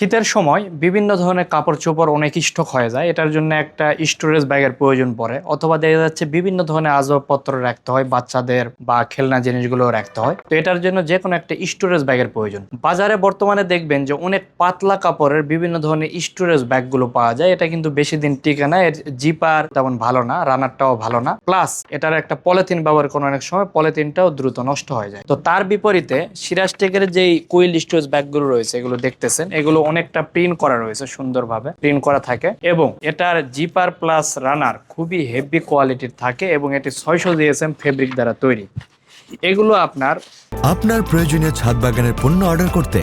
শীতের সময় বিভিন্ন ধরনের কাপড় চোপড় অনেক স্টক হয়ে যায়। এটার জন্য একটা স্টোরেজ ব্যাগের প্রয়োজন পড়ে। অথবা দেখা যাচ্ছে বিভিন্ন ধরনের আসবাবপত্র রাখতে হয়, বাচ্চাদের বা খেলনা জিনিসগুলো রাখতে হয়। তো এটার জন্য যে কোনো একটা স্টোরেজ ব্যাগের প্রয়োজন। বাজারে বর্তমানে দেখবেন যে অনেক পাতলা কাপড়ের বিভিন্ন ধরনের স্টোরেজ ব্যাগগুলো পাওয়া যায়। এটা কিন্তু বেশি দিন টিকে না। এর জিপার তেমন ভালো না রানারটাও ভালো না। প্লাস এটার একটা পলিথিন ব্যবহার করে অনেক সময় পলিথিনটাও দ্রুত নষ্ট হয়ে যায়। তো তার বিপরীতে সিরাজ টেকের যেই কুইল স্টোরেজ ব্যাগগুলো রয়েছে, এগুলো দেখতেছেন, এগুলো অনেকটা প্রিন্ট করা রয়েছে সুন্দরভাবে প্রিন্ট করা থাকে এবং এটার জিপার প্লাস রানার খুবই হেভি কোয়ালিটির থাকে এবং এটি ছয়শো জিএসএম ফেব্রিক দ্বারা তৈরি। এগুলো আপনার আপনার প্রয়োজনীয় ছাদ বাগানের পণ্য অর্ডার করতে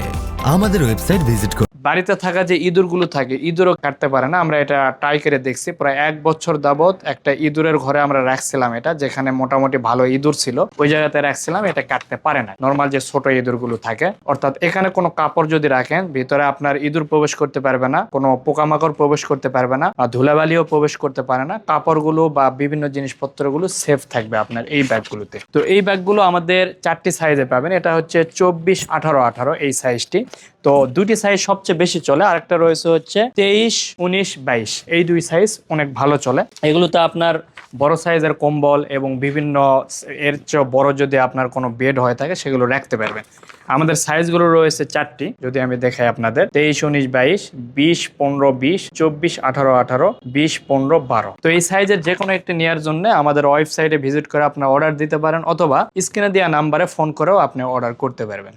আমাদের ওয়েবসাইট ভিজিট করুন। বাড়িতে থাকা যে ইঁদুরগুলো থাকে, ইঁদুরও কাটতে পারে না। আমরা এটা ট্রাই করে দেখছি। প্রায় এক বছর যাবত একটা ইঁদুরের ঘরে আমরা রাখছিলাম এটা, যেখানে মোটামুটি ভালো ইঁদুর ছিল। ওই জায়গাতে রাখছিলাম, এটা কাটতে পারে না। নর্মাল যে ছোট ইঁদুরগুলো থাকে, অর্থাৎ এখানে কোনো কাপড় যদি রাখেন, ভিতরে আপনার ইঁদুর প্রবেশ করতে পারবে না, কোনো পোকামাকড় প্রবেশ করতে পারবে না আর ধুলাবালিও প্রবেশ করতে পারে না। কাপড়গুলো বা বিভিন্ন জিনিসপত্রগুলো সেফ থাকবে আপনার এই ব্যাগগুলোতে। তো এই ব্যাগগুলো আমাদের চারটি সাইজে পাবেন। এটা হচ্ছে চব্বিশ আঠারো আঠারো, এই সাইজটি তো দুটি সাইজ বেশি চলে, আরেকটা রয়েছে হচ্ছে তেইশ, উনিশ, বাইশ। এই দুই সাইজ অনেক ভালো চলে। এগুলোতে আপনার বড় সাইজের কম্বল এবং বিভিন্ন এর চেয়ে বড় যদি আপনার কোনো বেড হয়ে থাকে, সেগুলো রাখতে পারবেন। আমাদের সাইজগুলো রয়েছে চারটি, যদি আমি দেখাই আপনাদের। তেইশ, উনিশ, বাইশ, বিশ, পনেরো, বিশ, চব্বিশ, আঠারো আঠারো, বিশ, পনেরো, বারো। তো এই সাইজের যে কোনো একটি নেওয়ার জন্য আমাদের ওয়েবসাইটে ভিজিট করে আপনার অর্ডার দিতে পারেন, অথবা স্ক্রিনে দেওয়া নাম্বারে ফোন করেও আপনি অর্ডার করতে পারবেন।